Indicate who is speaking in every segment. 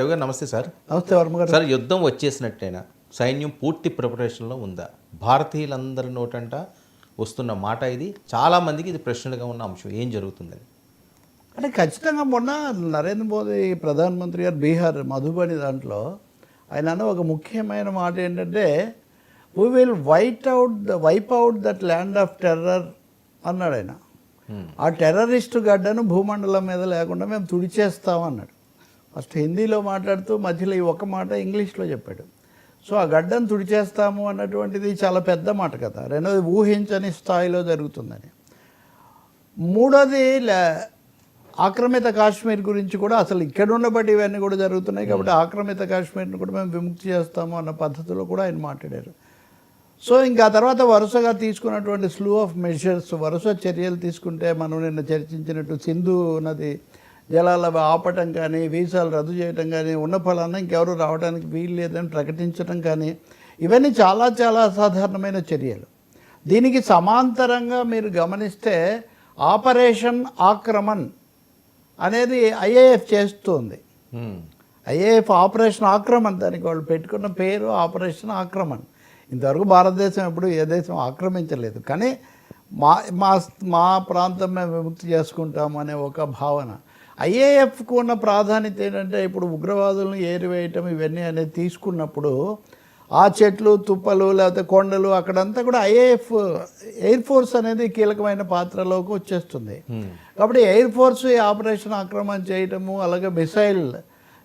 Speaker 1: రవి గారు నమస్తే సార్.
Speaker 2: నమస్తే వర్మ గారు.
Speaker 1: సార్ యుద్ధం వచ్చేసినట్టేనా? సైన్యం పూర్తి ప్రిపరేషన్లో ఉందా? భారతీయులందరి నోటంట వస్తున్న మాట ఇది. చాలా మందికి ఇది ప్రశ్నలుగా ఉన్న అంశం. ఏం జరుగుతుందని?
Speaker 2: అంటే ఖచ్చితంగా మొన్న నరేంద్ర మోదీ ప్రధానమంత్రి గారు బీహార్ మధుబని దాంట్లో ఆయన అన్న ఒక ముఖ్యమైన మాట ఏంటంటే we will wipe out the wipe out that land of terror అన్నాడు ఆయన. ఆ టెర్రరిస్టు గడ్డను భూమండలం మీద లేకుండా మేము తుడిచేస్తాం అన్నాడు. ఫస్ట్ హిందీలో మాట్లాడుతూ మధ్యలో ఈ ఒక మాట ఇంగ్లీష్లో చెప్పాడు. సో ఆ గడ్డను తుడిచేస్తాము అన్నటువంటిది చాలా పెద్ద మాట కదా. రెండోది ఊహించని స్థాయిలో జరుగుతుందని. మూడోది ఆక్రమిత కాశ్మీర్ గురించి కూడా అసలు ఇక్కడ ఉండబట్టి ఇవన్నీ కూడా జరుగుతున్నాయి కాబట్టి ఆక్రమిత కాశ్మీర్ని కూడా మేము విముక్తి చేస్తాము అన్న పద్ధతిలో కూడా ఆయన మాట్లాడారు. సో ఇంకా ఆ తర్వాత వరుసగా తీసుకున్నటువంటి స్లూ ఆఫ్ మెజర్స్ వరుస చర్యలు తీసుకుంటే మనం నిన్న చర్చించినట్టు సింధు నది జలాల ఆపటం కానీ వీసాలు రద్దు చేయటం కానీ ఉన్న ఫలాన్ని ఇంకెవరు రావడానికి వీలు లేదని ప్రకటించడం కానీ ఇవన్నీ చాలా చాలా అసాధారణమైన చర్యలు. దీనికి సమాంతరంగా మీరు గమనిస్తే ఆపరేషన్ ఆక్రమణ్ అనేది ఐఏఎఫ్ చేస్తుంది. ఐఏఎఫ్ ఆపరేషన్ ఆక్రమణ్ దానికి వాళ్ళు పెట్టుకున్న పేరు ఆపరేషన్ ఆక్రమణ్. ఇంతవరకు భారతదేశం ఎప్పుడు ఏ దేశం ఆక్రమించలేదు. కానీ మా మా మా ప్రాంతం మేము విముక్తి చేసుకుంటాం అనే ఒక భావన. ఐఏఎఫ్కు ఉన్న ప్రాధాన్యత ఏంటంటే ఇప్పుడు ఉగ్రవాదులను ఏరివేయటం ఇవన్నీ అనేది తీసుకున్నప్పుడు ఆ చెట్లు తుప్పలు లేకపోతే కొండలు అక్కడంతా కూడా ఐఏఎఫ్ ఎయిర్ ఫోర్స్ అనేది కీలకమైన పాత్రలోకి వచ్చేస్తుంది. కాబట్టి ఎయిర్ ఫోర్స్ ఈ ఆపరేషన్ ఆక్రమణ చేయటము అలాగే మిసైల్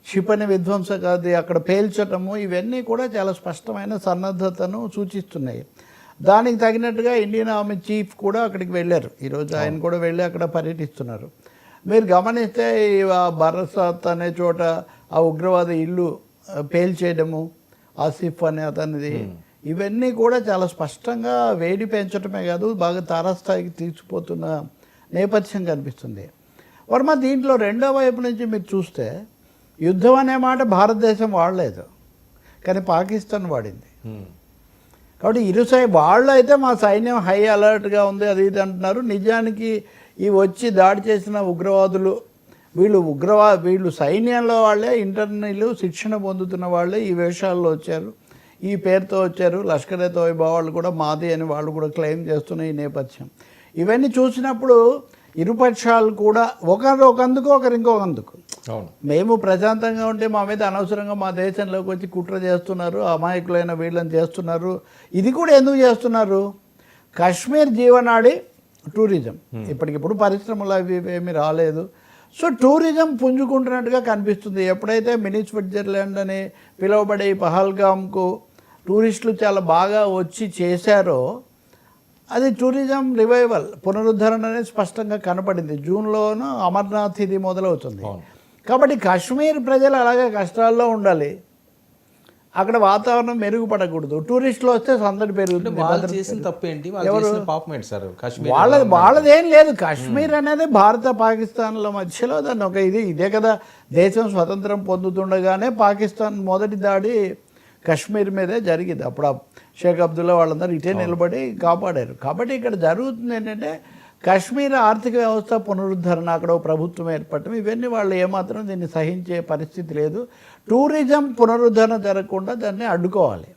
Speaker 2: క్షిపణి విధ్వంసకాది అక్కడ పేల్చటము ఇవన్నీ కూడా చాలా స్పష్టమైన సన్నద్ధతను సూచిస్తున్నాయి. దానికి తగినట్టుగా ఇండియన్ ఆర్మీ చీఫ్ కూడా అక్కడికి వెళ్ళారు. ఈరోజు ఆయన కూడా వెళ్ళి అక్కడ పర్యటిస్తున్నారు. మీరు గమనిస్తే ఈ బరసాత్ అనే చోట ఆ ఉగ్రవాద ఇల్లు ఆ, పేల్చేయడము ఆసిఫ్ అనే అతనిది ఇవన్నీ కూడా చాలా స్పష్టంగా వేడి పెంచడమే కాదు బాగా తారాస్థాయికి తీసుకుపోతున్న నేపథ్యం కనిపిస్తుంది. వర్మ దీంట్లో రెండో వైపు నుంచి మీరు చూస్తే యుద్ధం అనే మాట భారతదేశం వాడలేదు కానీ పాకిస్తాన్ వాడింది.
Speaker 1: హ్మ్.
Speaker 2: కాబట్టి ఇరు సై వాళ్ళు అయితే మా సైన్యం హై అలర్ట్గా ఉంది అది ఇది అంటున్నారు. నిజానికి ఈ వచ్చి దాడి చేసిన ఉగ్రవాదులు వీళ్ళు ఉగ్రవా వీళ్ళు సైన్యంలో వాళ్ళే ఇంటర్నీలు శిక్షణ పొందుతున్న వాళ్ళే ఈ వేషాల్లో వచ్చారు. ఈ పేరుతో వచ్చారు. లష్కర్ ఏ తోయిబా వాళ్ళు కూడా మాది అని వాళ్ళు కూడా క్లెయిమ్ చేస్తున్న ఈ నేపథ్యం. ఇవన్నీ చూసినప్పుడు ఇరుపక్షాలు కూడా ఒకరు ఒకందుకు ఒకరు ఇంకొకందుకు మేము ప్రశాంతంగా ఉంటే మా మీద అనవసరంగా మా దేశంలోకి వచ్చి కుట్ర చేస్తున్నారు అమాయకులైన వీళ్ళని చేస్తున్నారు. ఇది కూడా ఎందుకు చేస్తున్నారు? కాశ్మీర్ జీవనాడి టూరిజం. ఇప్పటికిప్పుడు పరిశ్రమలు అవి ఏమీ రాలేదు. సో టూరిజం పుంజుకుంటున్నట్టుగా కనిపిస్తుంది. ఎప్పుడైతే మినీ స్విట్జర్లాండ్ అని పిలువబడే ఈ పహల్గామ్కు టూరిస్టులు చాలా బాగా వచ్చి చేశారో అది టూరిజం రివైవల్ పునరుద్ధరణ అనేది స్పష్టంగా కనపడింది. జూన్లోనూ అమర్నాథ్ ఇది మొదలవుతుంది. కాబట్టి కాశ్మీర్ ప్రజలు అలాగే కష్టాల్లో ఉండాలి. అక్కడ వాతావరణం మెరుగుపడకూడదు. టూరిస్టులు వస్తే సందడి పెరుగుతుంది.
Speaker 1: వాళ్ళు చేసిన తప్పు ఏంటి వాళ్ళు చేసిన పాపం ఏంటి సార్? కాశ్మీర్
Speaker 2: వాళ్ళది వాళ్ళదేం లేదు. కాశ్మీర్ అనేది భారత పాకిస్తాన్ల మధ్యలో దాన్ని ఒక ఇది ఇదే కదా. దేశం స్వతంత్రం పొందుతుండగానే పాకిస్తాన్ మొదటి దాడి కాశ్మీర్ మీదే జరిగింది. అప్పుడు షేక్ అబ్దుల్లా వాళ్ళందరూ ఇటే నిలబడి కాపాడారు. కాబట్టి ఇక్కడ జరుగుతుంది ఏంటంటే కాశ్మీర్ ఆర్థిక వ్యవస్థ పునరుద్ధరణ అక్కడ ప్రభుత్వం ఏర్పడటం ఇవన్నీ వాళ్ళు ఏమాత్రం దీన్ని సహించే పరిస్థితి లేదు. టూరిజం పునరుద్ధరణ జరగకుండా దాన్ని అడ్డుకోవాలి.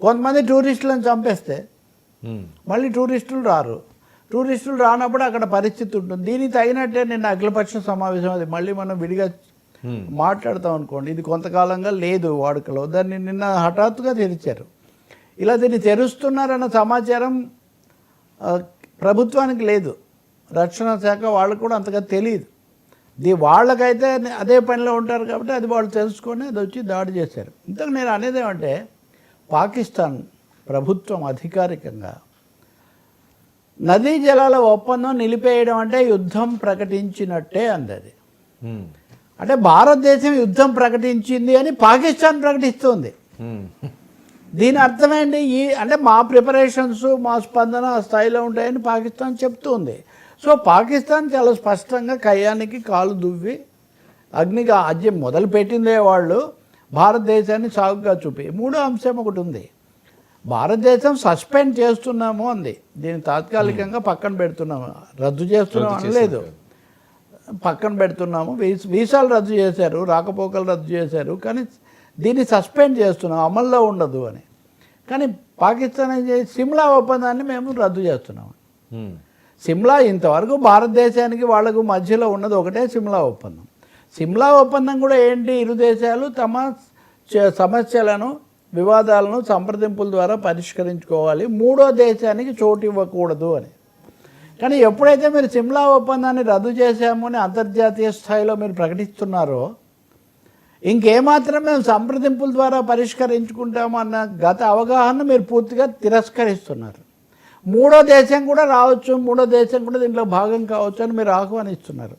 Speaker 2: కొంతమంది టూరిస్టులను చంపేస్తే. మళ్ళీ టూరిస్టులు రారు. టూరిస్టులు రానప్పుడు అక్కడ పరిస్థితి ఉంటుంది. దీనికి తగినట్టే నిన్న అఖిలపక్ష సమావేశం అది మళ్ళీ మనం విడిగా. మాట్లాడతాం అనుకోండి. ఇది కొంతకాలంగా లేదు వాడుకలో. దాన్ని నిన్న హఠాత్తుగా తెరిచారు. ఇలా దీన్ని తెరుస్తున్నారన్న సమాచారం ప్రభుత్వానికి లేదు. రక్షణ శాఖ వాళ్ళకు కూడా అంతగా తెలియదు ఇది వాళ్ళకైతే అదే పనిలో ఉంటారు కాబట్టి అది వాళ్ళు తెలుసుకొని అది వచ్చి దాడి చేశారు. ఇంతకు నేను అనేది ఏమంటే పాకిస్తాన్ ప్రభుత్వం అధికారికంగా నదీ జలాల ఒప్పందం నిలిపేయడం అంటే యుద్ధం ప్రకటించినట్టే అంది. అది
Speaker 1: హ్మ్.
Speaker 2: అంటే భారతదేశం యుద్ధం ప్రకటించింది అని పాకిస్తాన్ ప్రకటిస్తుంది. దీని అర్థమేంటి? ఈ అంటే మా ప్రిపరేషన్స్ మా స్పందన ఆ స్థాయిలో ఉంటాయని పాకిస్తాన్ చెప్తుంది. సో పాకిస్తాన్ చాలా స్పష్టంగా కయ్యానికి కాలు దువ్వి అగ్నిగా అజ్యం మొదలు పెట్టిందే వాళ్ళు. భారతదేశాన్ని సాగుగా చూపి. మూడో అంశం ఒకటి ఉంది. భారతదేశం సస్పెండ్ చేస్తున్నాము అంది. దీన్ని తాత్కాలికంగా పక్కన పెడుతున్నాము. రద్దు చేస్తున్నాం అనలేదు. పక్కన పెడుతున్నాము. వీస్- వీసాలు రద్దు చేశారు రాకపోకలు రద్దు చేశారు. కానీ దీన్ని సస్పెండ్ చేస్తున్నాం అమల్లో ఉండదు అని. కానీ పాకిస్తాన్ ఏం చేసి సిమ్లా ఒప్పందాన్ని మేము రద్దు చేస్తున్నాం. సిమ్లా ఇంతవరకు భారతదేశానికి వాళ్ళకు మధ్యలో ఉన్నది ఒకటే సిమ్లా ఒప్పందం. సిమ్లా ఒప్పందం కూడా ఏంటి? ఇరు దేశాలు తమ సమస్యలను వివాదాలను సంప్రదింపుల ద్వారా పరిష్కరించుకోవాలి. మూడో దేశానికి చోటు ఇవ్వకూడదు అని. కానీ ఎప్పుడైతే మీరు సిమ్లా ఒప్పందాన్ని రద్దు చేశాము అని అంతర్జాతీయ స్థాయిలో మీరు ప్రకటిస్తున్నారో ఇంకేమాత్రం మేము సంప్రదింపుల ద్వారా పరిష్కరించుకుంటాము అన్న గత అవగాహన మీరు పూర్తిగా తిరస్కరిస్తున్నారు. మూడో దేశం కూడా రావచ్చు మూడో దేశం కూడా దీంట్లో భాగం కావచ్చు అని మీరు ఆహ్వానిస్తున్నారు.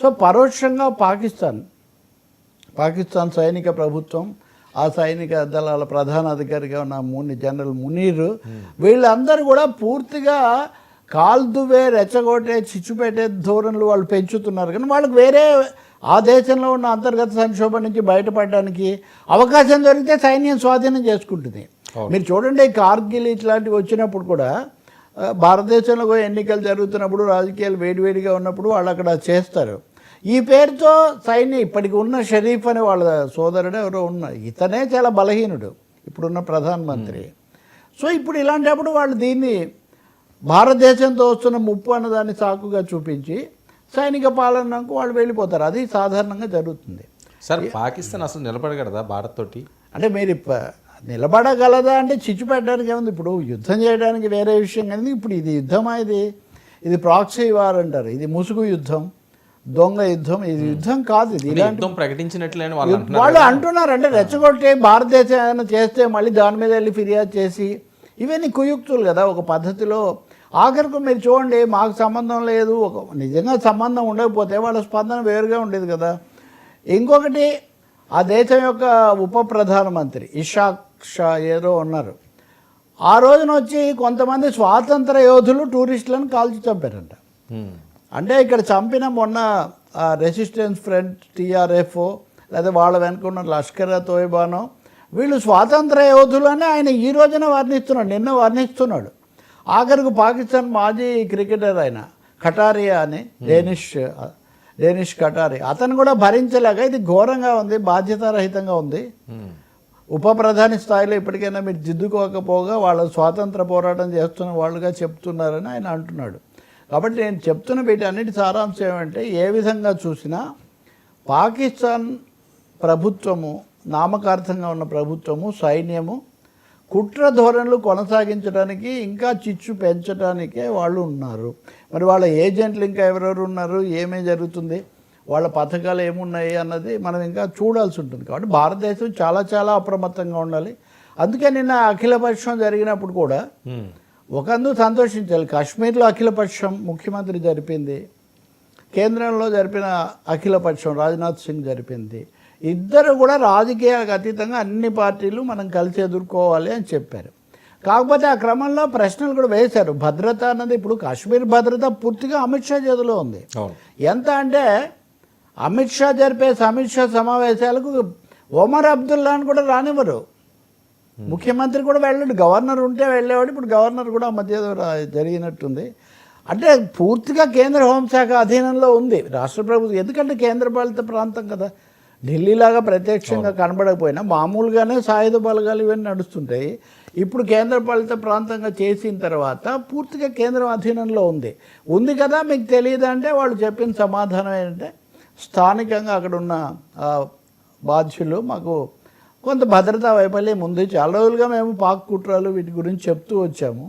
Speaker 2: సో పరోక్షంగా పాకిస్తాన్ పాకిస్తాన్ సైనిక ప్రభుత్వం ఆ సైనిక దళాల ప్రధాన అధికారిగా ఉన్న ముని జనరల్ మునీర్ వీళ్ళందరూ కూడా పూర్తిగా కాల్దువే రెచ్చగొట్టే చిచ్చుపెట్టే ధోరణులు వాళ్ళు పెంచుతున్నారు. కానీ వాళ్ళకి వేరే ఆ దేశంలో ఉన్న అంతర్గత సంక్షోభం నుంచి బయటపడడానికి అవకాశం దొరికితే సైన్యం స్వాధీనం చేసుకుంటుంది. మీరు చూడండి కార్గిల్ ఇట్లాంటివి వచ్చినప్పుడు కూడా భారతదేశంలో ఎన్నికలు జరుగుతున్నప్పుడు రాజకీయాలు వేడివేడిగా ఉన్నప్పుడు వాళ్ళు అక్కడ చేస్తారు. ఈ పేరుతో సైన్యం ఇప్పటికి ఉన్న షరీఫ్ అనే వాళ్ళ సోదరుడు ఎవరో ఉన్నారు ఇతనే చాలా బలహీనుడు ఇప్పుడున్న ప్రధానమంత్రి. సో ఇప్పుడు ఇలాంటప్పుడు వాళ్ళు దీన్ని భారతదేశంతో వస్తున్న ముప్పు అన్నదాన్ని సాకుగా చూపించి సైనిక పాలనకు వాళ్ళు వెళ్ళిపోతారు. అది సాధారణంగా జరుగుతుంది.
Speaker 1: సార్ పాకిస్తాన్ అసలు నిలబడగలదా భారత్ తోటి?
Speaker 2: అంటే మీరు నిలబడగలదా అంటే చిచ్చు పెట్టడానికి ఏముంది? ఇప్పుడు యుద్ధం చేయడానికి వేరే విషయం కానీ ఇప్పుడు ఇది యుద్ధమా ఇది? ఇది ప్రాక్సీ వార్ అంటారు. ఇది ముసుగు యుద్ధం దొంగ యుద్ధం. ఇది యుద్ధం కాదు. ఇది
Speaker 1: యుద్ధం ప్రకటించినట్లే వాళ్ళు అంటున్నారు
Speaker 2: వాళ్ళు అంటున్నారు. అంటే రెచ్చగొట్టి భారతదేశం ఏమైనా చేస్తే మళ్ళీ దాని మీద వెళ్ళి ఫిర్యాదు చేసి ఇవన్నీ కుయుక్తులు కదా. ఒక పద్ధతిలో ఆఖరికి మీరు చూడండి మాకు సంబంధం లేదు ఒక నిజంగా సంబంధం ఉండకపోతే వాళ్ళ స్పందన వేరుగా ఉండేది కదా. ఇంకొకటి ఆ దేశం యొక్క ఉప ప్రధానమంత్రి ఇషాక్ షా ఏదో ఉన్నారు. ఆ రోజున వచ్చి కొంతమంది స్వాతంత్ర యోధులు టూరిస్టులను కాల్చి చంపారంట.
Speaker 1: ఉమ్.
Speaker 2: అంటే ఇక్కడ చంపిన మొన్న రెసిస్టెన్స్ ఫ్రంట్ టీఆర్ఎఫ్ లేదా వాళ్ళ వెనుక ఉన్న లష్కర్ తోయిబానో వీళ్ళు స్వాతంత్ర యోధులు అని ఆయన ఈ రోజున వర్ణిస్తున్నాడు నిన్న వర్ణిస్తున్నాడు. ఆఖరికి పాకిస్తాన్ మాజీ క్రికెటర్ ఆయన కటారియా అని డేనిష్ డేనిష్ కటారి అతను కూడా భరించలేక ఇది ఘోరంగా ఉంది బాధ్యతారహితంగా ఉంది. ఉప ప్రధాని స్థాయిలో ఇప్పటికైనా మీరు దిద్దుకోకపోగా వాళ్ళ స్వాతంత్ర పోరాటం చేస్తున్న వాళ్ళుగా చెప్తున్నారని ఆయన అంటున్నాడు. కాబట్టి నేను చెప్తున్న వీటన్నిటి సారాంశం ఏమంటే ఏ విధంగా చూసినా పాకిస్తాన్ ప్రభుత్వము నామకార్థంగా ఉన్న ప్రభుత్వము సైన్యము కుట్ర ధోరణులు కొనసాగించడానికి ఇంకా చిచ్చు పెంచడానికే వాళ్ళు ఉన్నారు. మరి వాళ్ళ ఏజెంట్లు ఇంకా ఎవరెవరు ఉన్నారు? ఏమేం జరుగుతుంది? వాళ్ళ పథకాలు ఏమున్నాయి అన్నది మనం ఇంకా చూడాల్సి ఉంటుంది. కాబట్టి భారతదేశం చాలా చాలా అప్రమత్తంగా ఉండాలి. అందుకే నిన్న అఖిలపక్షం జరిగినప్పుడు కూడా. ఒకందు సంతోషించాలి. కాశ్మీర్లో అఖిలపక్షం ముఖ్యమంత్రి జరిపింది. కేంద్రంలో జరిపిన అఖిలపక్షం రాజ్నాథ్ సింగ్ జరిపింది. ఇద్దరు కూడా రాజకీయాలకు అతీతంగా అన్ని పార్టీలు మనం కలిసి ఎదుర్కోవాలి అని చెప్పారు. కాకపోతే ఆ క్రమంలో ప్రశ్నలు కూడా వేశారు. భద్రత అన్నది ఇప్పుడు కాశ్మీర్ భద్రత పూర్తిగా అమిత్ షా చేతిలో ఉంది. ఎంత అంటే అమిత్ షా జరిపే అమిత్ షా సమావేశాలకు ఒమర్ అబ్దుల్లాని కూడా రానివ్వరు. ముఖ్యమంత్రి కూడా వెళ్ళాడు. గవర్నర్ ఉంటే వెళ్ళేవాడు. ఇప్పుడు గవర్నర్ కూడా మధ్య జరిగినట్టుంది. అంటే పూర్తిగా కేంద్ర హోంశాఖ అధీనంలో ఉంది. రాష్ట్ర ప్రభుత్వం. ఎందుకంటే కేంద్రపాలిత ప్రాంతం కదా. ఢిల్లీలాగా ప్రత్యక్షంగా కనబడకపోయినా మామూలుగానే సాయుధ బలగాలు ఇవన్నీ నడుస్తుంటాయి. ఇప్పుడు కేంద్రపాలిత ప్రాంతంగా చేసిన తర్వాత పూర్తిగా కేంద్రం అధీనంలో ఉంది. ఉంది కదా మీకు తెలియదు అంటే వాళ్ళు చెప్పిన సమాధానం ఏంటంటే స్థానికంగా అక్కడ ఉన్న బాధ్యులు మాకు కొంత భద్రతా వైఫల్యం ఉంది. చాలా రోజులుగా మేము పాక్ కుట్రాలు వీటి గురించి చెప్తూ వచ్చాము.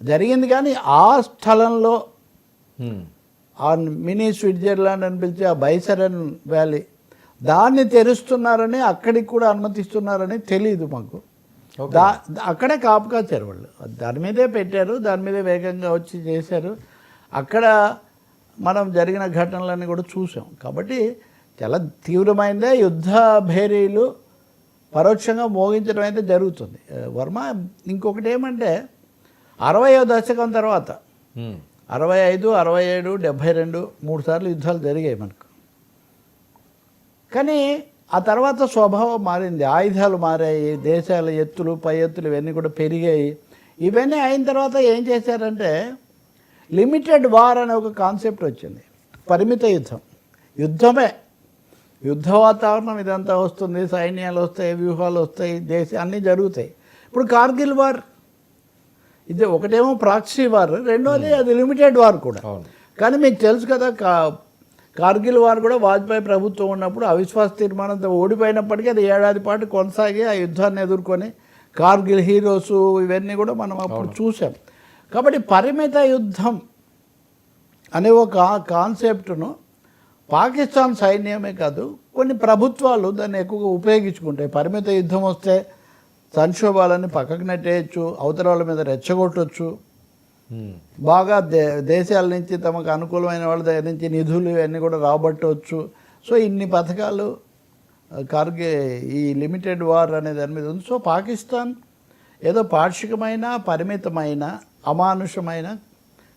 Speaker 2: జరిగింది కానీ ఆ స్థలంలో. ఆ మినీ స్విట్జర్లాండ్ అని పిలిచే ఆ బైసరన్ వ్యాలీ దాన్ని తెరుస్తున్నారని అక్కడికి కూడా అనుమతిస్తున్నారని తెలియదు మాకు. దా అక్కడే కాపు కాచారు వాళ్ళు. దాని మీదే పెట్టారు దాని మీదే వేగంగా వచ్చి చేశారు. అక్కడ మనం జరిగిన ఘటనలన్నీ కూడా చూసాం. కాబట్టి చాలా తీవ్రమైనదే యుద్ధ భేరీలు పరోక్షంగా మోగించడం అయితే జరుగుతుంది. వర్మ ఇంకొకటి ఏమంటే అరవయో దశకం తర్వాత. అరవై ఐదు అరవై ఏడు డెబ్భై రెండు మూడు సార్లు యుద్ధాలు జరిగాయి మనకు. కానీ ఆ తర్వాత స్వభావం మారింది. ఆయుధాలు మారాయి దేశాల ఎత్తులు పై ఎత్తులు ఇవన్నీ కూడా పెరిగాయి. ఇవన్నీ అయిన తర్వాత ఏం చేశారంటే లిమిటెడ్ వార్ అనే ఒక కాన్సెప్ట్ వచ్చింది. పరిమిత యుద్ధం. యుద్ధమే. యుద్ధ వాతావరణం ఇదంతా వస్తుంది సైన్యాలు వస్తాయి వ్యూహాలు వస్తాయి దేశ అన్నీ జరుగుతాయి. ఇప్పుడు కార్గిల్ వార్. ఇది ఒకటేమో ప్రాక్సీ వార్. రెండోది అది లిమిటెడ్ వార్ కూడా. కానీ మీకు తెలుసు కదా కా కార్గిల్ వార్ కూడా వాజ్పేయి ప్రభుత్వం ఉన్నప్పుడు అవిశ్వాస తీర్మానంతో ఓడిపోయినప్పటికీ అది ఏడాది పాటు కొనసాగి ఆ యుద్ధాన్ని ఎదుర్కొని కార్గిల్ హీరోస్ ఇవన్నీ కూడా మనం అప్పుడు చూసాం కాబట్టి పరిమిత యుద్ధం అనే ఒక కాన్సెప్ట్ను పాకిస్తాన్ సైన్యమే కాదు కొన్ని ప్రభుత్వాలు దాన్ని ఎక్కువగా ఉపయోగించుకుంటాయి. పరిమిత యుద్ధం వస్తే సంక్షోభాలని పక్కకు నెట్టేయచ్చు అవతల మీద రెచ్చగొట్టవచ్చు
Speaker 1: ఉమ్.
Speaker 2: బాగా దే దేశాల నుంచి తమకు అనుకూలమైన వాళ్ళ దగ్గర నుంచి నిధులు ఇవన్నీ కూడా రాబట్టవచ్చు. సో ఇన్ని పథకాలు కార్గే ఈ లిమిటెడ్ వార్ అనే దాని మీద ఉంది. సో పాకిస్తాన్ ఏదో పాక్షికమైన పరిమితమైన అమానుషమైన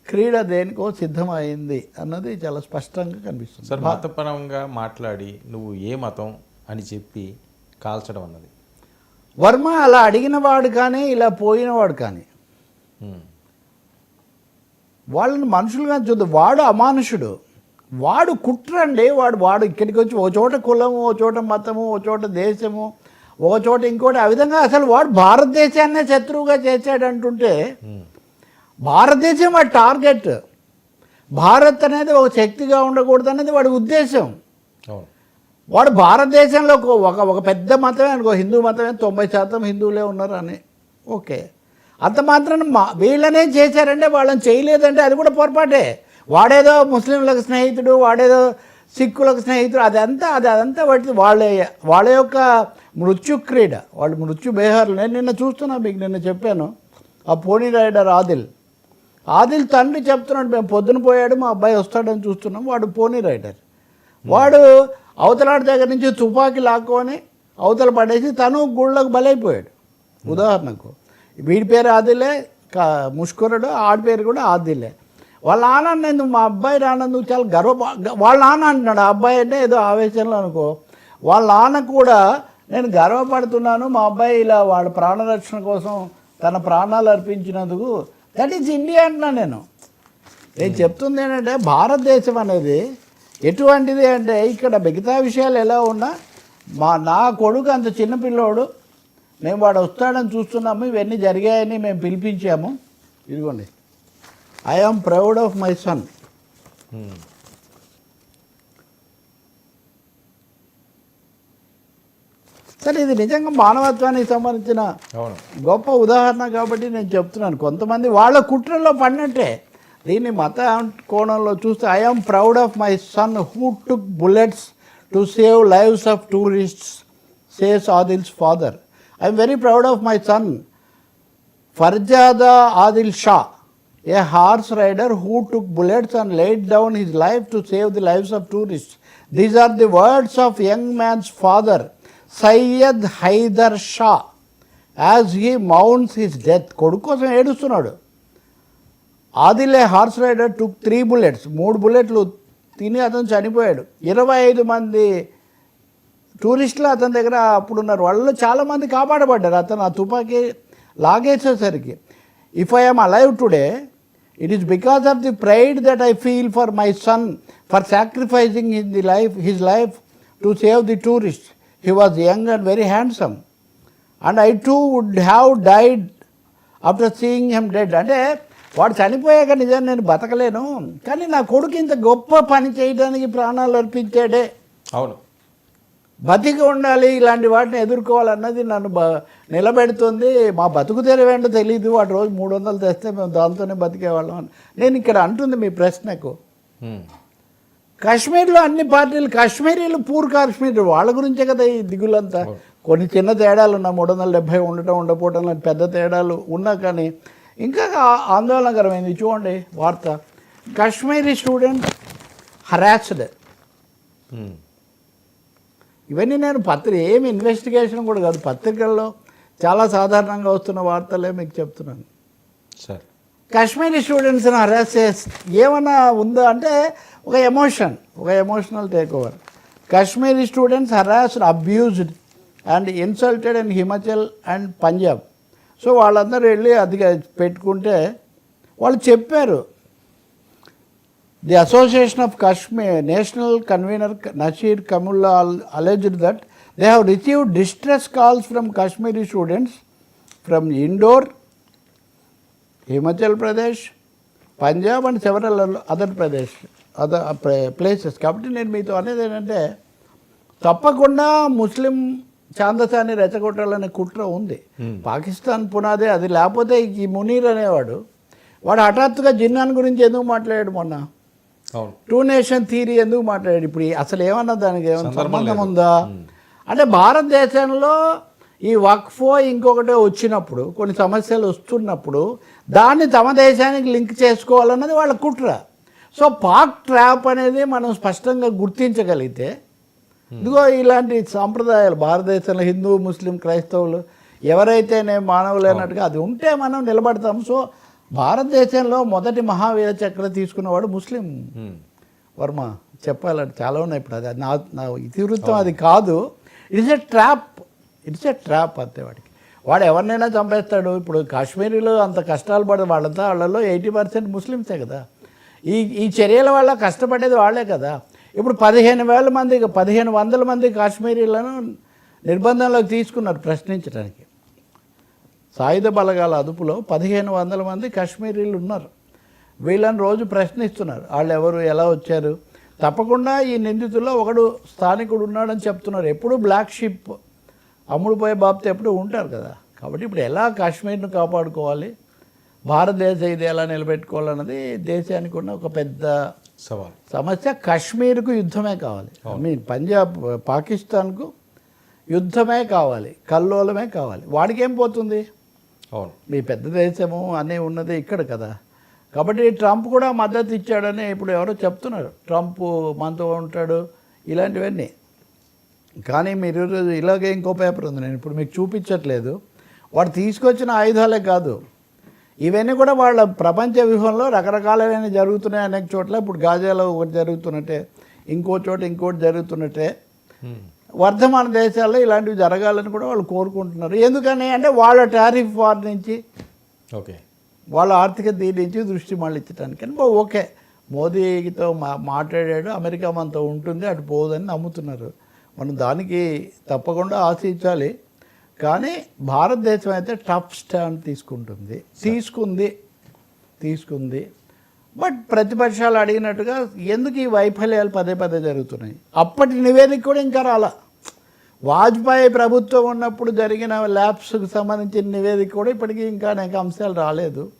Speaker 2: క్రీడ దేనికో సిద్ధమైంది అన్నది చాలా స్పష్టంగా కనిపిస్తుంది.
Speaker 1: సార్ మతపరంగా మాట్లాడి నువ్వు ఏ మతం అని చెప్పి కాల్చడం అన్నది.
Speaker 2: వర్మ అలా అడిగిన వాడు కానీ ఇలా పోయినవాడు కానీ. వాళ్ళని మనుషులుగా చూద్దాం. వాడు అమానుషుడు. వాడు కుట్రండి వాడు వాడు ఇక్కడికి వచ్చి ఓ చోట కులము ఓ చోట మతము ఓ చోట దేశము ఒక చోట ఇంకోటి. ఆ విధంగా అసలు వాడు భారతదేశాన్నే శత్రువుగా చేశాడు అంటుంటే. భారతదేశం వాడి టార్గెట్. భారత్ అనేది ఒక శక్తిగా ఉండకూడదు అనేది వాడి ఉద్దేశం. వాడు భారతదేశంలో ఒక ఒక- ఒక పెద్ద మతమే అనుకో హిందూ మతమే తొంభై శాతం హిందువులే ఉన్నారు అని ఓకే. అంత మాత్రం మా వీళ్ళనే చేశారంటే వాళ్ళని చేయలేదంటే అది కూడా పొరపాటే. వాడేదో ముస్లింలకు స్నేహితుడు వాడేదో సిక్కులకు స్నేహితుడు అదంతా అది అదంతా వాటి వాళ్ళ వాళ్ళ యొక్క మృత్యు క్రీడ. వాళ్ళు మృత్యు బేహార్లు. నేను నిన్న చూస్తున్నా మీకు నిన్న చెప్పాను. ఆ పోనీ రైడర్ ఆదిల్. ఆదిల్ తండ్రి చెప్తున్నాడు మేము పొద్దున పోయాడు మా అబ్బాయి వస్తాడని చూస్తున్నాం. వాడు పోనీ రైడర్ వాడు అవతలాడి దగ్గర నుంచి తుపాకీ లాక్కొని అవతల పడేసి తను గుళ్ళకు బలైపోయాడు. ఉదాహరణకు. వీడి పేరు ఆదిలే కా ముష్కరుడు ఆడి పేరు కూడా ఆదిలే. వాళ్ళ నాన్న నేను మా అబ్బాయి రానందుకు చాలా గర్వ వాళ్ళ నాన్న అంటున్నాడు ఆ అబ్బాయి అంటే ఏదో ఆవేశంలో అనుకో. వాళ్ళ నాన్న కూడా నేను గర్వపడుతున్నాను మా అబ్బాయి ఇలా వాళ్ళ ప్రాణరక్షణ కోసం తన ప్రాణాలు అర్పించినందుకు. దట్ ఈజ్ ఇండియా అంటున్నా నేను. నేను చెప్తుంది ఏంటంటే భారతదేశం అనేది ఎటువంటిది అంటే ఇక్కడ మిగతా విషయాలు ఎలా ఉన్నా మా నా కొడుకు అంత చిన్న పిల్లోడు మేము వాడు వస్తాడని చూస్తున్నాము ఇవన్నీ జరిగాయని మేము పిలిపించాము. ఇదిగోండి. I am proud of my son. సరే ఇది నిజంగా మానవత్వానికి సంబంధించిన గొప్ప ఉదాహరణ కాబట్టి నేను చెప్తున్నాను. కొంతమంది వాళ్ళ కుట్రలో పడినట్టే. దీన్ని మత కోణంలో చూస్తే I'm proud of my son who took bullets to save lives of tourists says Adil's father I'm very proud of my son ఫర్జాదా Adil Shah a horse rider who took bullets and laid down his life to save the lives of tourist. These are the words of young man's father Syed Haider Shah. As he mounts his death కొడుకు కోసం ఏడుస్తున్నాడు. Adille horse rider took three bullets మూడు బుల్లెట్లు తిని అతను చనిపోయాడు. ఇరవై ఐదు మంది టూరిస్టులు అతని దగ్గర అప్పుడు ఉన్నారు వాళ్ళు చాలామంది కాపాడబడ్డారు. అతను ఆ తుపాకీ లాగేసేసరికి. If I'm alive today it is because of the pride that I feel for my son for sacrificing in the life his life to save the tourist he was young and very handsome and I too would have died after seeing him dead అంటే వాడు చనిపోయాక నిజం నేను బతకలేను. కానీ నా కొడుకు ఇంత గొప్ప పని చేయడానికి ప్రాణాలు అర్పించాడే.
Speaker 1: అవును.
Speaker 2: బతికి ఉండాలి ఇలాంటి వాటిని ఎదుర్కోవాలన్నది నన్ను బ నిలబెడుతుంది. మా బతుకు తెరవేంటో తెలియదు వాటి రోజు మూడు వందలు తెస్తే మేము దాంతోనే బతికేవాళ్ళం అని. నేను ఇక్కడ అంటుంది మీ ప్రశ్నకు. కాశ్మీర్లో అన్ని పార్టీలు కాశ్మీరీలు పూర్ కాశ్మీర్ వాళ్ళ గురించే కదా ఈ దిగులంతా. కొన్ని చిన్న తేడాలు ఉన్నా మూడు వందల డెబ్బై ఉండటం ఉండకపోవటం పెద్ద తేడాలు ఉన్నా కానీ ఇంకా ఆందోళనకరమైంది. చూడండి వార్త. Kashmiri student harassed. ఇవన్నీ నేను పత్రిక ఏమి ఇన్వెస్టిగేషన్ కూడా కాదు. పత్రికల్లో చాలా సాధారణంగా వస్తున్న వార్తలే మీకు చెప్తున్నాను.
Speaker 1: సరే.
Speaker 2: కాశ్మీరీ స్టూడెంట్స్ని హరాస్ చేసి ఏమన్నా ఉందా అంటే ఒక ఎమోషన్ ఒక emotional take over Kashmiri students harassed abused and insulted in Himachal and Punjab so వాళ్ళందరూ వెళ్ళి అది పెట్టుకుంటే వాళ్ళు చెప్పారు. The association of Kashmir national convener Nasir Kamulla alleged that they have received distress calls from Kashmiri students from Indore Himachal Pradesh Punjab and several other Pradesh other places కాబట్టి నేను మీతో అనేది ఏంటంటే తప్పకుండా ముస్లిం ఛాందసాన్ని రెచ్చగొట్టాలనే కుట్ర ఉంది. పాకిస్తాన్ పునాదే అది లేకపోతే ఈ మునీర్ అనేవాడు వాడు హఠాత్తుగా జిన్నాన్ గురించి ఎందుకు మాట్లాడాడు మొన్న? టూ నేషన్ థీరీ ఎందుకు మాట్లాడాడు? ఇప్పుడు అసలు ఏమన్నా దానికి ఏమైనా
Speaker 1: సందర్భం
Speaker 2: సంబంధం. ఉందా? అంటే భారతదేశంలో ఈ వక్ఫో ఇంకొకటి వచ్చినప్పుడు కొన్ని సమస్యలు వస్తున్నప్పుడు దాన్ని తమ దేశానికి లింక్ చేసుకోవాలన్నది వాళ్ళ కుట్ర. సో పాక్ ట్రాప్ అనేది మనం స్పష్టంగా గుర్తించగలిగితే ఇదిగో ఇలాంటి సాంప్రదాయాలు భారతదేశంలో హిందూ ముస్లిం క్రైస్తవులు ఎవరైతేనే మానవులైనట్టుగా అది ఉంటే మనం నిలబడతాం. సో భారతదేశంలో మొదటి మహావీర చక్ర తీసుకున్నవాడు ముస్లిం. వర్మ చెప్పాలంటే చాలా ఉన్నాయి ఇప్పుడు. అది నా నా ఇతివృత్తం అది కాదు. It's a trap it's a trap అంతే వాడికి. వాడు ఎవరినైనా చంపేస్తాడు. ఇప్పుడు కాశ్మీరీలో అంత కష్టాలు పడే వాళ్ళంతా వాళ్ళలో ఎయిటీ పర్సెంట్ ముస్లిమ్సే కదా. ఈ ఈ చర్యల వల్ల కష్టపడేది వాళ్ళే కదా. ఇప్పుడు పదిహేను వేల మంది పదిహేను వందల మంది కాశ్మీరీలను నిర్బంధంలోకి తీసుకున్నారు ప్రశ్నించడానికి. సాయుధ బలగాల అదుపులో పదిహేను వందల మంది కాశ్మీరీలు ఉన్నారు. వీళ్ళని రోజు ప్రశ్నిస్తున్నారు. వాళ్ళు ఎవరు ఎలా వచ్చారు? తప్పకుండా ఈ నిందితుల్లో ఒకడు స్థానికుడు ఉన్నాడని చెప్తున్నారు. ఎప్పుడు బ్లాక్ షిప్ అమ్ముడుపోయే బాబుతో ఎప్పుడు ఉంటారు కదా. కాబట్టి ఇప్పుడు ఎలా కాశ్మీర్ను కాపాడుకోవాలి? భారతదేశ ఇది ఎలా నిలబెట్టుకోవాలన్నది దేశానికి ఉన్న ఒక పెద్ద
Speaker 1: సవాల్.
Speaker 2: సమస్య. కాశ్మీర్కు యుద్ధమే కావాలి. ఐ మీన్ పంజాబ్ పాకిస్తాన్కు యుద్ధమే కావాలి. కల్లోలమే కావాలి. వాడికి ఏం పోతుంది? మీ పెద్ద దేశము అన్నీ ఉన్నది ఇక్కడ కదా. కాబట్టి ట్రంప్ కూడా మద్దతు ఇచ్చాడని ఇప్పుడు ఎవరో చెప్తున్నారు. ట్రంప్ మనతో ఉంటాడు ఇలాంటివన్నీ. కానీ మీరు ఇలాగే ఇంకో పేపర్ ఉంది నేను ఇప్పుడు మీకు చూపించట్లేదు. వాడు తీసుకొచ్చిన ఆయుధాలే కాదు. ఇవన్నీ కూడా వాళ్ళ ప్రపంచ వ్యూహంలో రకరకాలైన జరుగుతున్నాయి అనేక చోట్ల. ఇప్పుడు గాజాలో ఒకటి జరుగుతున్నట్టే ఇంకో చోట ఇంకోటి జరుగుతున్నట్టే. వర్ధమాన దేశాల్లో ఇలాంటివి జరగాలని కూడా వాళ్ళు కోరుకుంటున్నారు. ఎందుకని అంటే వాళ్ళ టారిఫ్ వార్ నుంచి
Speaker 1: ఓకే.
Speaker 2: వాళ్ళ ఆర్థిక దీని నుంచి దృష్టి మళ్ళించడానికి అని ఓకే. మోదీతో మా మాట్లాడాడు అమెరికా మనతో ఉంటుంది అటు పోదని నమ్ముతున్నారు. మనం దానికి తప్పకుండా ఆశించాలి. కానీ భారతదేశం అయితే టఫ్ స్టాండ్ తీసుకుంటుంది. తీసుకుంది తీసుకుంది. బట్ ప్రతిపక్షాలు అడిగినట్టుగా ఎందుకు ఈ వైఫల్యాలు పదే పదే జరుగుతున్నాయి? అప్పటి నివేదిక కూడా ఇంకా రాలా. వాజ్పేయి ప్రభుత్వం ఉన్నప్పుడు జరిగిన ల్యాబ్స్కి సంబంధించిన నివేదిక కూడా ఇప్పటికీ ఇంకా అనేక అంశాలు రాలేదు.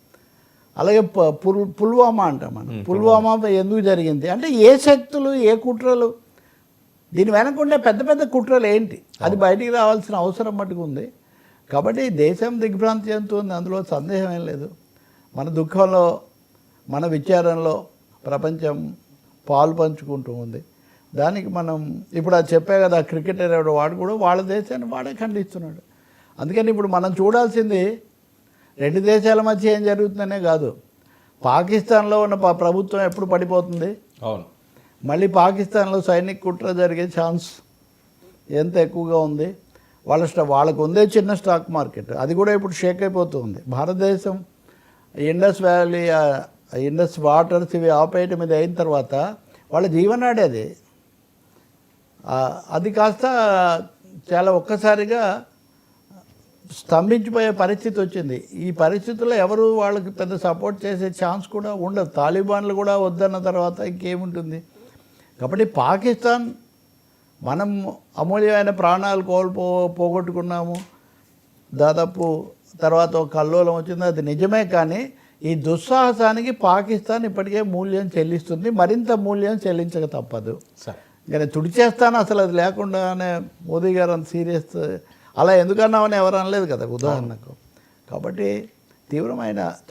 Speaker 2: అలాగే ప- పుల్ పుల్వామా అంటాం మనం. పుల్వామా. ఎందుకు జరిగింది? అంటే ఏ శక్తులు ఏ కుట్రలు? దీని వెనక ఉండే పెద్ద పెద్ద కుట్రలు ఏంటి? అది బయటికి రావాల్సిన అవసరం మటుకు ఉంది. కాబట్టి దేశం దిగ్భ్రాంతి చెందుతుంది. అందులో సందేహం ఏం లేదు. మన దుఃఖంలో మన విచారంలో ప్రపంచం పాలు పంచుకుంటూ ఉంది. దానికి మనం ఇప్పుడు అది చెప్పే కదా క్రికెటర్ ఎవడు వాడు కూడా వాళ్ళ దేశాన్ని వాడే ఖండిస్తున్నాడు. అందుకని ఇప్పుడు మనం చూడాల్సింది రెండు దేశాల మధ్య ఏం జరుగుతుందనే కాదు. పాకిస్తాన్లో ఉన్న ప్రభుత్వం ఎప్పుడు పడిపోతుంది?
Speaker 1: అవును.
Speaker 2: మళ్ళీ పాకిస్తాన్లో సైనిక కుట్ర జరిగే ఛాన్స్ ఎంత ఎక్కువగా ఉంది? వాళ్ళ స్టా వాళ్ళకు ఉందే చిన్న స్టాక్ మార్కెట్. అది కూడా ఇప్పుడు షేక్ అయిపోతుంది. Bharatadesam Indus valley Indus waters ఇవి ఆపేయటం మీద అయిన తర్వాత వాళ్ళ జీవనాడే అది. అది కాస్త చాలా ఒక్కసారిగా స్తంభించిపోయే పరిస్థితి వచ్చింది. ఈ పరిస్థితుల్లో ఎవరు వాళ్ళకి పెద్ద సపోర్ట్ చేసే ఛాన్స్ కూడా ఉండదు. తాలిబాన్లు కూడా వద్దన్న తర్వాత ఇంకేముంటుంది? కాబట్టి పాకిస్తాన్ మనం అమూల్యమైన ప్రాణాలు కోల్పో పోగొట్టుకున్నాము. దాదాపు తర్వాత ఒక కల్లోలం వచ్చింది. అది నిజమే కానీ ఈ దుస్సాహసానికి పాకిస్తాన్ ఇప్పటికే మూల్యం చెల్లిస్తుంది. మరింత మూల్యం చెల్లించక తప్పదు.
Speaker 1: సార్.
Speaker 2: తుడిచేస్తాను అసలు అది లేకుండానే మోదీ గారు అంత సీరియస్ అలా ఎందుకన్నామని ఎవరు అనలేదు కదా ఉదాహరణకు. కాబట్టి తీవ్రమైన